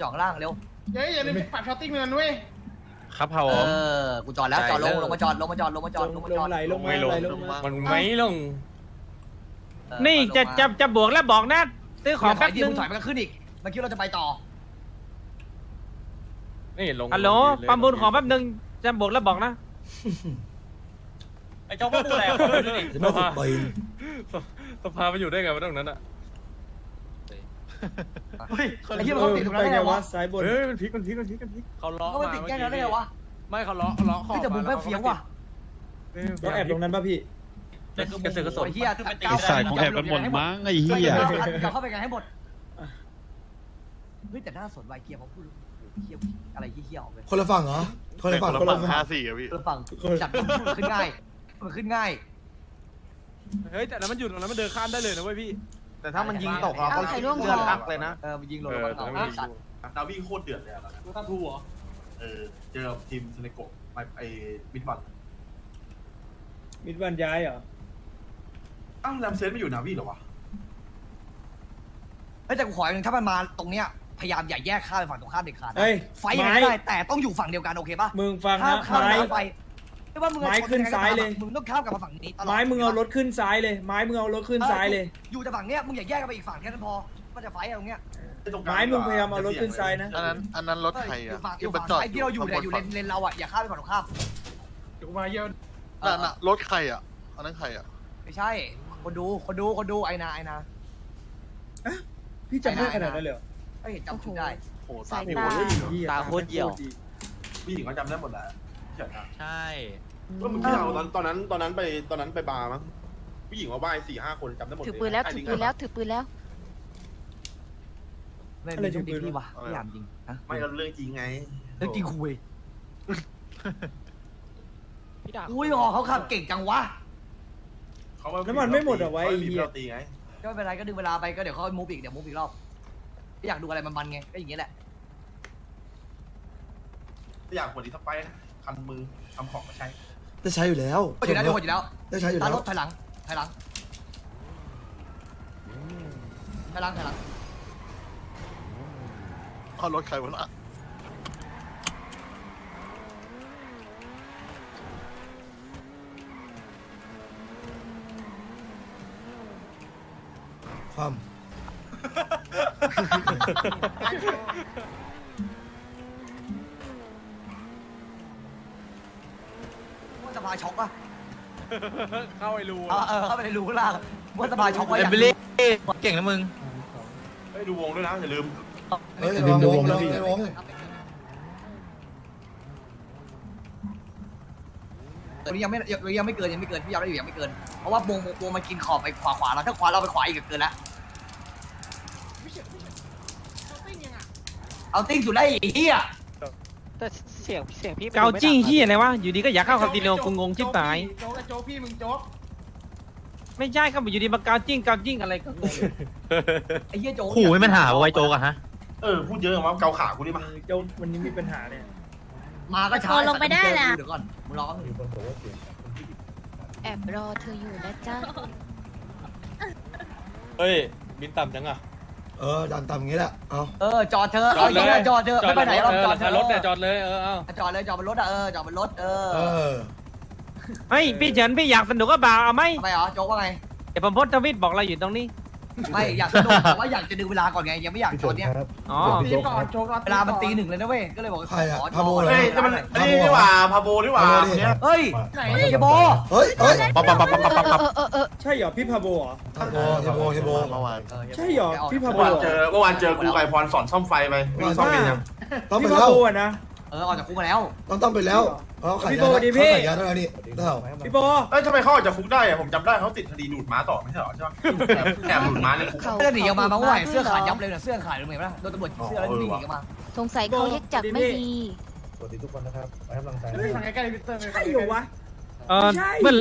จอดข้างล่างเร็วเฮ้ยอย่าลืมปรับช้อตติ้งเงินด้วยครับผเอม อกูจอดแล้วจอดลงใจเลิกลงมาจอดลงมาจอดลงมาจอดลงมาจอดลงไหลลงมาไม่ลงไหลลงมามันไม่ลง เออนี่ลงจะมาจะจะบวกแล้วบอกนะซื้อของถแป๊อยบดินึมึงงถอยมันก็ขึ้นอีกเมื่อกี้เราจะไปต่อนี่ลงฮัลโหลประมูลของแป๊บนึงจะบวกแล้วบอกนะ ไอ้เจ้าพ่อพูดอะไรจะไม่ฝึกปืนสภาไปอยู่ได้ไงวะตรงนั้นอะ เฮ้ยไอ้ที่มันเขาติดตรงนั้นได้ไงวะซ้ายบนเฮ้ยมันพลิกมันพลิกมันพลิกมันพลิกเขาล้อก็มันติดแค่นั้นได้ไงวะไม่เขาล้อล้อขอบเฮ้ยแต่มึงไม่เฟี้ยวว่ะเราแอบตรงนั้นป่ะพี่กระสือกระสนไอ้เหี้ยไอ้สายของแอบกันหมดมั้งไอ้เหี้ยจะเข้าไปกันให้หมดเฮ้ยแต่น่าสนไวเกียร์เขาพูดเฮียอะไรเฮี้ยๆออกเลยคนละฝั่งเหรอคนละฝั่งคนละฝั่งห้าสี่อะพี่เออฟังจัดพูดขึ้นง่ายมันขึ้นง่ายเฮ้ยแต่นั้นมันอยู่ตรงนั้นมันเดินข้ามได้เลยนะเว้ยพี่ แต่ถ้ามันยิงตกเราก็ใครร่วงเลือดคออักเลยนะเออมันยิงลงเอมาอเอาแต่ไม่มีสัตว์นาวีโคตรเดือดเลยอะตอนนั้นลูกตาทูเหรอเออเจอกับทีมเซเนโกะไปไอ้มิดบัตมิดวันย้ายเหรอ อ้าวแรมเซนไม่อยู่นาวีเหรอวะเฮ้ยแต่กูขออย่างหนึงถ้ามันมาตรงเนี้ยพยายามอย่าแยกข้ามไปฝั่งตรงข้ามเด็ดขาดนะเฮ้ยไฟยังไงไม้ก็ได้แต่ต้องอยู่ฝั่งเดียวกันโอเคปะมึงฟังข้ามนะข้ามไม้ไป ไม่ว่ามึงจะไม้ขึ้นชกัซ้ายเลย มึงต้องข้ามกลับมาฝั่งนี้ตลอดไม้มึงเอารถขึ้นซ้ายเลย ไม้มึงเอารถขึ้นซ้ายเลย อยู่แต่ฝั่งเนี้ยมึงอย่าแยกกันไปอีกฝั่งแค่นั้นพอมันจะไฟอะตรงเนี้ยตรงกลางไม้มึงพยายามเอารถขึ้นซ้ายนะ อันนั้นอันนั้นรถใครอยู่อะฝั่งอยู่ฝั่งซ้ายที่เราอยู่เนี่ยอยู่เลนเลนเราอะอย่าข้ามไปฝั่งตรงข้ามเดี๋ยวกูมาเยี่ยมน่ะน่ะรถใครอะอันนั้นใครอะไม่ใช่ คนดูคนดูคนดูไอนาไอนาพี่จำได้ขนาดนั้นเลยเหรอไม่เห็นจำชื่อได้โอ้ตาตามมหัวเลยเหี้ยตาโคตรเหี่ยวผู้หญิงก็จำได้หมดแหละ เฉยนะใช่ ก็มึงที่เราตอนตอนนั้นตอนนั้นไปตอนนั้นไปบาร์มั้งผู้หญิงมาบ้ายสี่ห้าคนจำได้หมดถือปืนแล้วถือปืนแล้วถือปืนแล้วไม่อะไรไม่จะจำปืเป็นนพี่วะไม่ถามจริงฮะไม่ก็เรื่องจริงไงเรื่องจริงคุยพี่ดาอุ้ยหอเขาขับเก่งจังวะเขาน้ำมันไม่หมดเหรอวะไอ้ไอ้เหี้ย เราตีไงก็ไม่เป็นไรก็ดึงเวลาไปก็เดี๋ยวเขามูฟอีกเดี๋ยวมูฟอีกรอบไม่อยากดูอะไรมันๆไงก็อย่างเงี้ยแหละถ้าอยากกดอีกสักไปนะ คันมือทำของมาใช้ ได้ใช้อยู่แล้วก็อยู่แล้วทุกคนอยู่แล้วได้ใช้อยู่ตาแล้รวถถอยหลังถอยหลังถอยหลังถอยหลังเอารถใครวะน่ะความ ว่า สะพายช็อกปะเข้าไอ้รูเออเออเข้าไปในรูข้างล่างว่าสะพายช็อกไว้เออย่างเบลี่เก่งนะมึง เฮ้ยดูวงด้วยนะอย่าลืม เฮ้ยระวังวงระวังวงตอนนี้ยังไม่ยังยังไม่เกินยังไม่เกินพี่ยาวได้อยู่ยังไม่เกินเพราะว่าวงวงมันกินขอบไปขวาขวาแล้วถ้าขวาเราไปขวาอีกก็เกินแล้วเอาติ้งสุดได้อีกเฮีย แต่เสียงเสียงพี่เกาจิ้งเฮียอะไรวะอยู่ดีก็อยากเข้าคาสิโนกูงงชิบหาย โจ๊กกับโจ๊กพี่มึงโจ๊กไม่ใช่ครับอยู่ดีมาเกาจิ้งเกาจิ้งอะไรก็งงไอ้เฮียโจ๊กขู่ให้มันหาไว้โจกอะฮะ เออพูดเยอะว่าเกาขากูดิมาเจ้าวันนี้มีปัญหาเนี่ยมาก็ช้าโทรลงไปได้แหละ เดี๋ยวก่อนมึงรอแป๊บนึงแอบรอเธออยู่นะจ๊ะเฮ้ยบินต่ำจังอะ เออดันตามอย่างงี้แหละเอาเออจอดเธอะเอาอย่างเงี้ยจอดเธอะไม่ไปไหนหรอกจอดเธรถอะเนี่ยจอดเลยเออเอาจอดเลยจอดบนรถอะเออจอดบนรถเออเออเฮ้ยพี่เฉินพี่อยากสนุกก็บ่าวเอาไหมทำไมเหรอโจ๊กว่าไงเดี๋ยวผมโพสต์ทวิตบอกเราอยู่ตรงนี้ ไม่อยากสนุกแต่ว่าอยากจะดึงเวลาก่อนไงยังไม่อยากจอดเนี้ยอ๋อรีบก่อนโจ๊กเวลามันตีหนึ่งเลยนะเว้ยก็เลยบอกใครอะขอพาโบเหรอ เฮ้ยนี่มันนี่นี่หว่าพาโบนี่หว่าเนี่ย เฮ้ยไหนไอ้โบเฮ้ยเฮ้ยปั๊บปั๊บปั๊บปั๊บปั๊บปั๊บเออเออเออใช่เหรอพี่พาโบเหรอเฮโบเฮโบเฮโบเมื่อวานใช่เหรอพี่พาเมื่โบอวานเจอเมื่อวานเจอกูไก่พรสอนซ่อมไฟไปไม่รู้ซ่อมเป็นยัง ต้องไปพี่พาแล้วโบอะนะเออออกจากคุกมาแล้วต้องต้องไปแล้ว เขาขายพี่ยาโบดิพี่เขาขายยาเท่านั้นนี่เท่าพี่โบเอ้ยทำไมเขาออกจากคุกได้อะผมจำได้เขาติดคดีดูดม้าต่อไม่ใช่หรอใช่ปะแอบแอบดูดม้าในคุกเขาเสื้อหนีออกมาเมื่อวานเสื้อขาดยับเลยนะเสื้อขาดเลยไหมล่ะโดนตำรวจเสื้อแล้วหนีออกมาสงสัยเขาเรียกจับไม่ดีสวัสดีทุกคนนะครับให้กำลังใจเฮ้ยสั่งใกล้ๆเลยพี่เตอร์ใช่เหรอวะเออไม่ใช่เมื่อ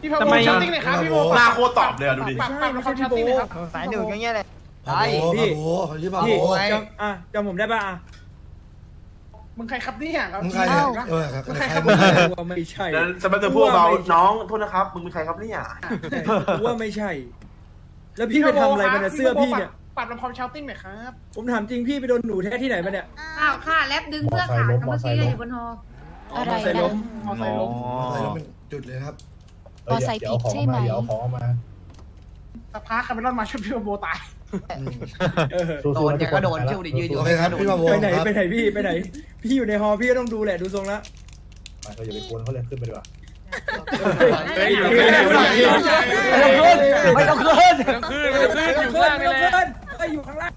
พี่พาทำโบไมช้อตติ้งเลยครับพี่โบหน้าโคตรตอบเลยอะดูดิปากปากเขาช้อตติ้งเลยครับสายหนึ่งอย่างเงี้ยเลยพาโบพาโบเขาชื่อพาโบพี่ไงจำอะจำผมได้ป่ะอะ มึงใครครับเนี่ยมึงใครเนี่ยเออครับใครมึงว่าไม่ใช่แล้วสมัยเตอร์พูดเบาน้องโทษนะครับ มึงเป็นใครครับเนี่ยว่าไม่ใช่ แล้วพี่ไปทำอะไรมันอะเสื้อพี่เนี่ยปปรับลำพอมชาวติ้งหน่อยครับ ผมถามจริงพี่ไปโดนหนูแท้ที่ไหนมาเนี่ยอ้าวค่ะแลบดึงเสื้อขาดเมื่อกี้อยู่บนหออะไรมอไซค์ล้นะมมอไซค์ล้มอะไรก็เป็นจุดเลยครับมอไซค์ผิดใช่ไหมสภาคาร์เมลอนมาช่วยพี่โบตายอืมเออ โดนแกก็โดนเที่ยวดิยืนอยู่โอเคครับพี่มาโวไปไหนครับไปไหนพี่ไปไหน พี่อยู่ในฮอพี่ก็ต้องดูแหละดูทรงละเราอย่าไปกวนเขาเลยขึ้นไปดีกว่าเฮ้ยอยู่ไม่ต้องขึ้นไม่ต้องขึ้นไม่ต้องขึ้นอยู่ข้างล่างนี่แหละเอ้ยอยู่ข้างล่าง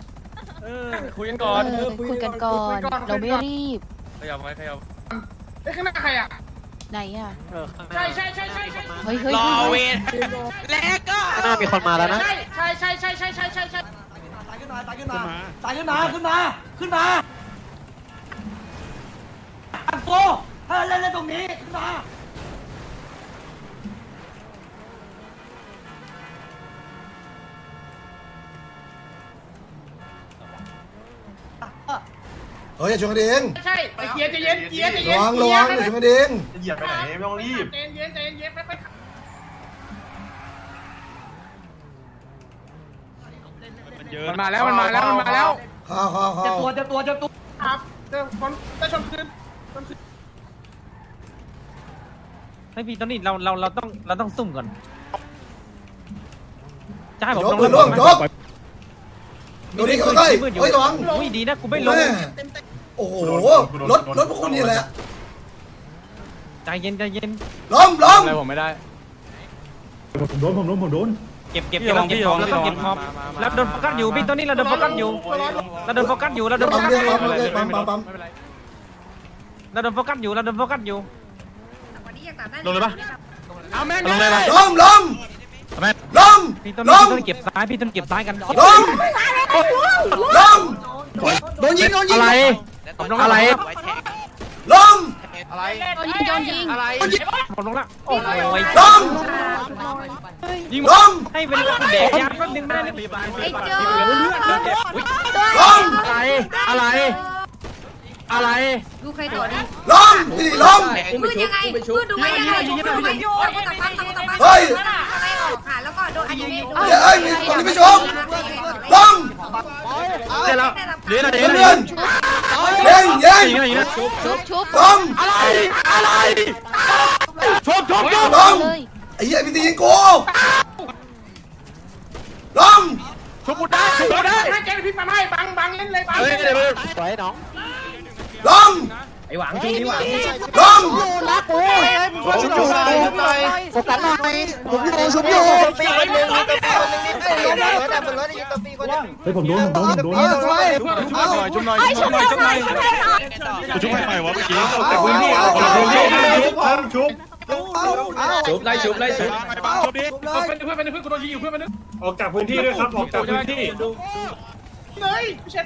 เออคุยกันก่อนเออคุยกันก่อน เราไม่รีบขยับไว้ขยับไอ้ยข้างหน้าใครอะ ไหนอะใช่ใช่ใช่ใช่ใช่เฮ้ยเฮ้ยรอเวนแล้วก็น่ามีคนมาแล้วนะ ใช่ใช่ใช่ใช่ใช่ใช่ใช่ตายขึ้นมาตายขึ้นมาตายขึ้นมาขึ้นมาขึ้นมาอังโกเล่นเล่นตรงนี้ขึ้นมา ฮ้ยอย่าชนกันเองใช่ไอ้เกียร์ใจเย็นเกียร์ใจเย็ระนวังระวังอย่าชนกันเองเหยียบไปไหนไม่ต้องรีบ ใจเย็นใจเย็นไม่ไม่มันเยอะมันมาแล้วมันมาแล้วมันมาแล้วเข้าวข้าวเจ็ข้าบวตัวเจ็บตัวเจ็บตัวครับเจอคนจะชนคืนชนคืนไม่พี่ตอนนี้เราเราเราต้องเราต้องซุ่มก่อนจะให้ผมยกลงมือล่วงยกตัวนี้ก็ใกล้เฮ้ยระวัง อุ้ยดีนะกูไม่ลงแม่ โอ้โหรถรถพวกคุณนี่แหละใจเย็นใจเย็นล้มล้มอะไรผมไม่ได้เก็บเก็บเก็บเราเก็บของเราต้องเก็บของเราโดนโฟกัสอยู่พี่ตอนนี้เราโดนโฟกัสอยู่เราโดนโฟกัสอยู่เราโดนโฟปั๊มกัสเรีอยกยู่ปั๊มเลยปั๊มปั๊มปั๊มไม่เป็นไรเราโดนโฟกัสอยู่เราโดนโฟกัสอยู่ลงเลยปะเอาแม่งลงเลยปะล้มล้มแม่ล้มพี่ตอนนี้ล้มพี่ต้องเก็บซ้ายพี่ต้องเก็บซ้ายกันล้มล้มโดนยิงโดนยิงอะไร อะไรล้มอะไรโดนยิงโดนยิงอะไรผมลงละโอ้ยล้มยิงล้มให้เวลาแดกยาแป๊บนึงไม่ได้เลยไอ้โจ้ล้มอะไรอะไร อะไรดูใครโดดดิล้มนี่ล้ม มืดยังไงมืดดูไม่ยังไงดูไม่โยนก็ตะพังตะพังตะพังเฮ้ยอะไรออกค่ะ แล้วก็โดนอันนี้เดี๋ยวเอ้ยมีคนที่ไม่ชม ล้มเดี๋ยวเราเดี๋ยวเราเดี๋ยวเพื่เราอนเยิงยิงยิงนะยิงนะชุบชุบล้มอะไรอะไรชกชกชกล้มเลยไอ้เหี้ยพี่ตียิงกูล้มชกกูได้ชกกูได้ให้แกไปพี่มาให้บังบังเล่นเลยบังเฮ้ยเดี๋ยวสวยน้อง ล้มไอ้หวังช่วงนี้หวังล้มชุบชุบหน่อยชุบหน่อยโฟกัสหน่อยผมอยู่ชุบอยู่ปีคนนึงมีตัวปีคนนึงนี่เฮ้ยล้มแล้วแต่บนรถได้ยินตัวปีคนนึงเฮ้ยผมโดนผมโดนผมโดนทำไมชุบหน่อยชุบหน่อยชุบหน่อยชุบหน่อยกูช่วยใครวะเมื่อกี้แต่พื้นที่เอาพื้นที่ชุบชุบไล่ชุบไล่ชุบไปบ้างชุบดิเอาเป็นเพื่อนเป็นเพื่อนกูโดนยิงอยู่เพื่อนเป็นเพื่อนออกจากพื้นที่ด้วยครับออกจากพื้นที่ เฮ้ยพี่เชฟ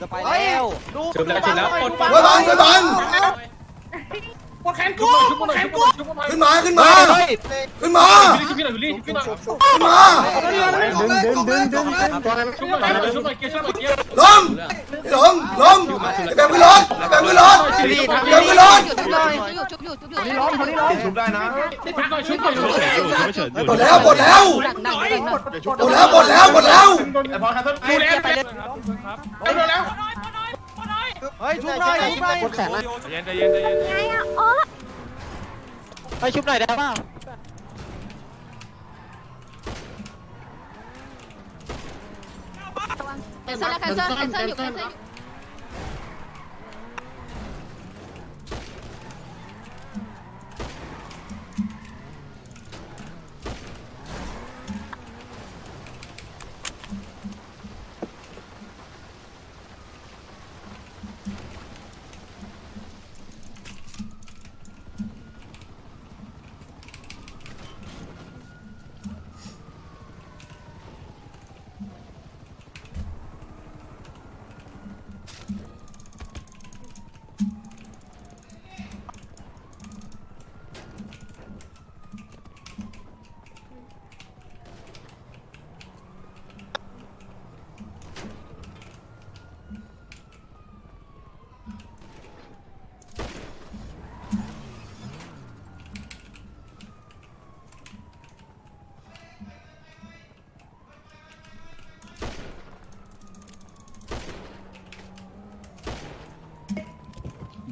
จะไปแล้วดูจบแล้วจบแล้วปนปนไว้บังไว้บังปวดแขนกูปวดแขนกูขึ้นมาขึ้นมาขึ้นมาขึ้นมาขึ้นมาดึงดึงดึงดึงดึงล้มล้มล้มไอ้แบบไม่ล้ม รถแบ่งขึ้นรถแบ่งขึ้นรถชุบเลยอยู่ชุบอยู่ชุบอยู่นี่ร้อนคนนี้ร้อนชุบได้นะชุบหน่อยชุบหน่อยชุบเฉยอยู่ชุบเฉยอยู่หมดแล้วหมดแล้วหนักหนักหนักหมดแล้วหมดแล้วหมดแล้วไอ้พอแคนเซิลดูแลไปเลยไปดูแล้วเฮ้ยชุบหน่อยชุบหน่อยคนแข็งเลยใจเย็นใจเย็นใจเย็นไปชุบหน่อยได้ป่ะแคนเซิลแล้วแคนเซิลแคนเซิลอยู่แคนเซิลอยู่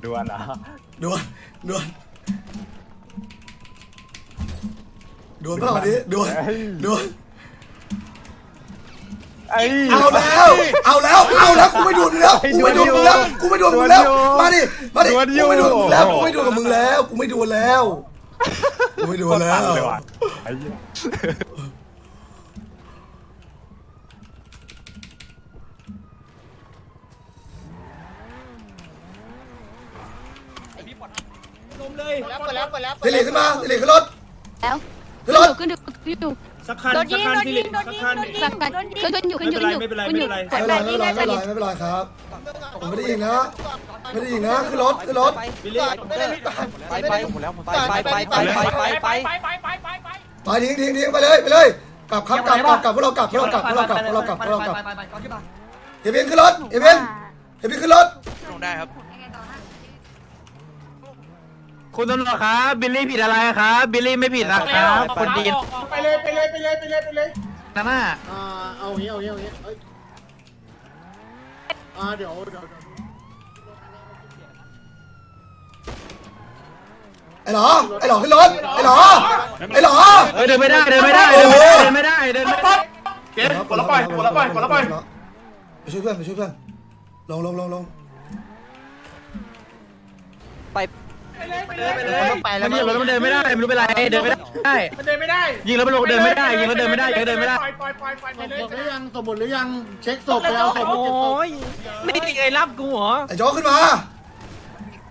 ดวนอะดวนดวนดวนเปล่าดิดวนดวนไอ้ เอาแล้ว เอาแล้ว เอาแล้ว กูไม่ดูมึงแล้ว กูไม่ดูมึงแล้ว กูไม่ดูมึงแล้ว มาดิ มาดิกูไม่ดูมึงแล้ว กูไม่ดูกับมึงแล้ว กูไม่ดูแล้ว กูไม่ดูแล้วเลยว่ะไอ้เหี้ย ลมเลย แล้วเปิดแล้วเปิดแล้วสิริขึ้นมาสิริขึ้นรถแล้วขึ้นรถขึ้นอยู่ขึ้นอยู่สักคันโดสันกยิงคันโดนสิยิริงโดนสักยิงคันโดนยิงสักกันขึ้นอยู่ขึ้นอยู่ขึ้นอยู่ไม่เป็นไรขึ้นอยู่ไม่กเป็นดไรแบบนี้ไม่นะเป็นไรจะไม่เป็นไรไม่เป็นไรครับผมไม่ได้ยิงนะไม่ได้ยิงนะขึ้นรถขึ้นรถบิลลี่ไปไปหมดแล้วไปไปไปไปไปไปไปไปทิ้งทิ้งทิ้งไปเลยไปเลยกลับครับกลับกลับกลับพวกเรากลับพวกเรากลับพวกเรากลับพวกเรากลับพวกเรากลับเอเบนขึ้นรถเอเบนเอเบนขึ้นรถคุ คุณตำรวจครับบิลลี่ผิดอะไรครับบิลลี่ไม่ผิดนะครับคนดีไปเลยไปเลยไปเลยไปเลยไปเลยนั่นน่ะอ่าเอางี้เอางี้เอางี้เอ้ยอ่าเดี๋ยวเดี๋ยวเดี๋ยวไอ้หลอไอ้หลอขึ้นรถไอ้หลอไอ้หลอเอ้ยเดินไม่ได้เดินไม่ได้เดินไม่ได้เดินไม่ได้เดินไม่ได้เกมกดละปล่อยกดละปล่อยกดละปล่อยไปช่วยเพื่อนไปช่วยเพื่อนลงลงลงลงไป มัแล้วนยิงแล้วมันเดินไม่ได้ไม่รู้เป็นไรเดินไม่ได้มันเดินไม่ได้ยิงแล้วมันลงเดินไม่ได้ยิงแล้วเดินไม่ได้ยิงแล้วเดินไม่ได้ปล่อยปล่อยปล่อยปล่อยไปเลยหรือยังสมบูรณ์หรือยังเช็คศพไปเอาศพโอ้ยนี่ไอ้รับกูเหรอไอ้โจ๊กขึ้นมา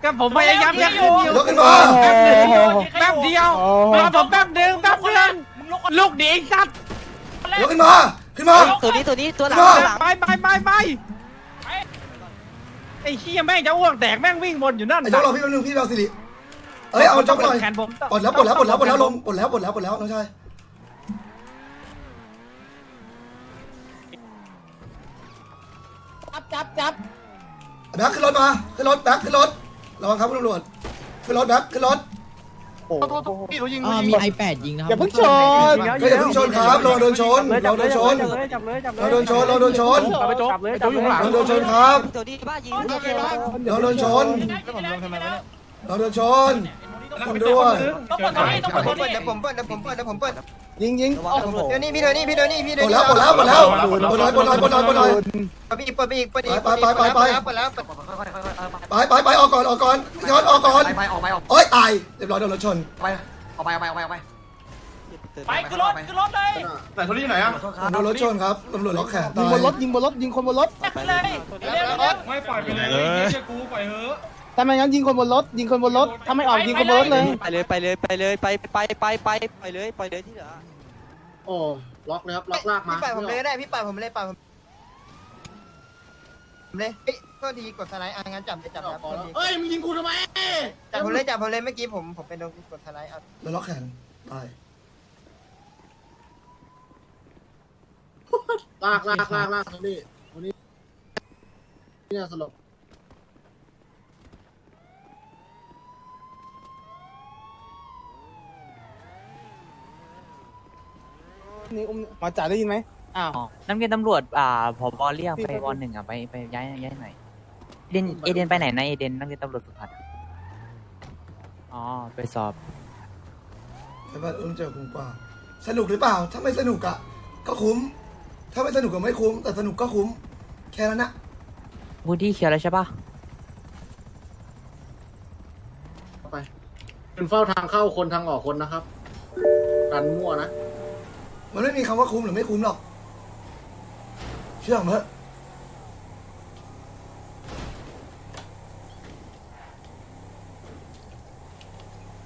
ก็ผมพยายามจะขึ้นอยู่ยกขึ้นมาแป๊บเดียวรอผมแป๊บเดียวแป๊บเดียวลูกดีสัตว์ยกขึ้นมาขึ้นมาตัวนี้ตัวนี้ตัวหลังขึ้นมาตัวหลังไปไปไปไปไอ้ขี้ยแม่งจะอ้วกแตกแม่งวิ่งวนอยู่นั่นไอ้โจ๊กรอพี่แป๊บนึงพี่เราสิริ เอ้ยเอาโจ๊กหน่อยแขนผมปลดแล้วปลดแล้วปลดแล้วปลดแล้วลงปลดแล้วปลดแล้วปลดแล้วน้องชายจับจับจับแบ็คขึ้นรถมาขึ้นรถแบ็คขึ้นรถระวังครับคุณตำรวจขึ้นรถแบ็คขึ้นรถพี่เขายิงมีไอแปดยิงนะครับอย่าเพิ่งชนก็อย่าเพิ่งชนครับเราโดนชนเราโดนชนจับเลยจับเลยเราโดนชนเราโดนชนจับไปโจ๊กไปโจ๊กอยู่ข้างหลังเราโดนชนครับตัวนี้บ้ายิงเราโดนชน เราโดนชนคุณด้วยผมเปิดเดี๋ยวผมเปิดเดี๋ยวผมเปิดเดี๋ยวผมเปิดยิงยิงเดี๋ยวนี้พี่เดี๋ยวนี้พี่เดี๋ยวนี้พี่ปเดี๋ลยวดนี้แล้วปลดแล้วปลดแล้วปลดหน่อยปลดหน่อยปลดหน่อยปลดหน่อยเปิดอีกเปิดอีกเปิดอีกไปไปไปไปเปิดแล้วเปิดไปไปไปออกก่อนออกก่อนย้อนออกก่อนไปออกไปออกโอ้ยตายเรียบร้อยโดนรถชนไปออกไปออกไปออกไปออกไปไปขึ้นรถขึ้นรถเลยแต่โทนี่ไหนอะโดนรถชนครับตำรวจล็อกแขนยิตางยบนรถยิงบนรถยิงคนบนรถเลยไม่ปล่อยไปเลยเออเชื่อกูปล่อยเถอะ ถ้าไม่งั้นยิงคนบนรถ ยิงคนบนรถถ้าไม่ออกยิงคนบนรถเลย ไปเลยไปเลยไปเลยไปไปไปไปไปเลยไปเลยที่เหลือโอ้ล็อกเลยครับล็อกลากมาพี่ปล่อยผมเลยก็ได้พี่ปล่อยผมเลยปล่อยผมเลยเฮ้ยก็ดีกดสไลด์อะงั้นจับเลยจับครับเอ้ยมึงยิงกูทำไมจับผมเลยจับผมเลยเมื่อกี้ผมผมเป็นโดนกดสไลด์อะโดนล็อกแขนตายลากลากลากลากโทนี่โทนี่เนี่ยสลบ นี่อุ้มมาจ่าได้ยินไหมอ้าวน้ำเกณฑ์ตำรวจ อ่าผบเรียกไปวอนหนึ่งอะ ไปไปย้ายย้ายหน่อยเอเดนเอเดนไปไหนนะเอเดนนักเรียนตำรวจสุพรรณอ๋อ ไปสอบ แต่ว่าอุ้มเจอคุ้มกว่า สนุกหรือเปล่า ถ้าไม่สนุกอะก็คุ้ม ถ้าไม่สนุกก็ไม่คุ้ม แต่สนุกก็คุ้ม แค่นั้นนะวูดดี้เขียวแล้วใช่ปะเป็นเฝ้าทางเข้าคนทางออกคนนะครับ กันมั่วนะ มันไม่มีคำว่าคุ้มหรือไม่คุ้มหรอก เชื่อผมเถอะ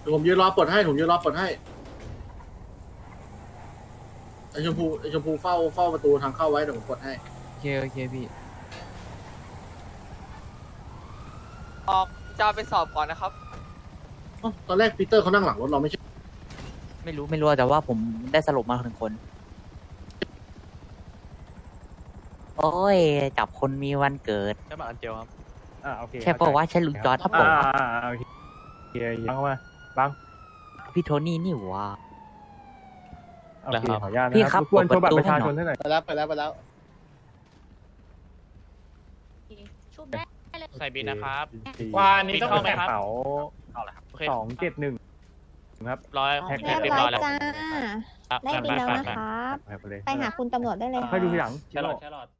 เดี๋ยวผมยืนรอปลดให้ผมยืนรอปลดให้ไอชมพูไอชมพูเฝ้าเฝ้าประตูทางเข้าไว้เดี๋ยวผมปลดให้ โอเคโอเคพี่ ออกจะไปสอบก่อนนะครับอ๋อตอนแรกปีเตอร์เขานั่งหลังรถเราไม่ใช่ ไม่รู้ไม่รู้แต่ว่าผมได้สรุปมาหนึ่งคน โอ้ย จับคนมีวันเกิด ใช่ป่ะอันเจียวครับ อ่าโอเคใช่ปะว่าใช่ลุงจอร์ดทับผอ่ามโอเคบังเข้ามาบังพี่โทนี่นี่หว่าโอเคขออนุญาตนะพี่ครับควรโชว์บัตรเปิปดระประตูชาชนให้หน่อยไปแล้วไปแล้วไปแล้วชุบได้เลยใส่บินนะครับ ว่านี้ต้องเป็นกระเป๋าโอเคสองเจ็ดหนึ่ง ครับร้อยแพ็คเรียบร้อยแล้วได้บินแล้วนะครับไปเลยไปหาคุณตำรวจได้เลยค่อยดูทีหลัง แครอทแครอท